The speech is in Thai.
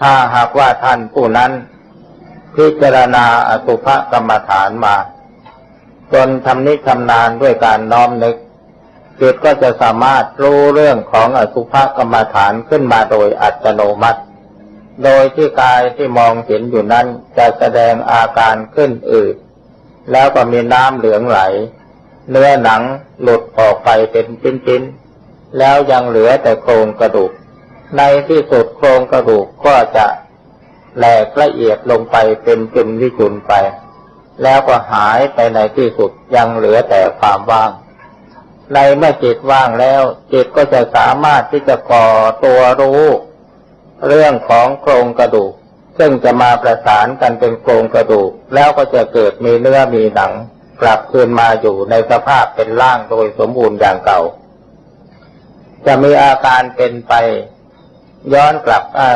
ถ้าหากว่าท่านผู้นั้น พิจารณาอสุภกรรมฐานมา จนทำนิชำนาญด้วยการน้อมนึกจิตก็จะสามารถรู้เรื่องของอสุภกรรมฐานขึ้นมาโดยอัตโนมัติ โดยที่กายที่มองเห็นอยู่นั้นจะแสดงอาการขึ้นอืดแล้วก็มีน้ำเหลืองไหล เนื้อหนังหลุดออกไปเป็นชิ้นๆ แล้วยังเหลือแต่โครงกระดูก ในที่สุดโครงกระดูกก็จะแหลกละเอียดลงไปเป็นจุนวิจุนไป แล้วก็หายไปในที่สุดยังเหลือแต่ความว่าง ในเมื่อจิตว่างแล้ว จิตก็จะสามารถที่จะก่อตัวรู้ เรื่องของโครงกระดูก ซึ่งจะมาประสานกันเป็นโครงกระดูก แล้วก็จะเกิดมีเนื้อมีหนัง กลับคืนมาอยู่ในสภาพเป็นร่างโดยสมบูรณ์อย่างเก่า จะมีอาการเป็นไป ย้อนกลับอ่า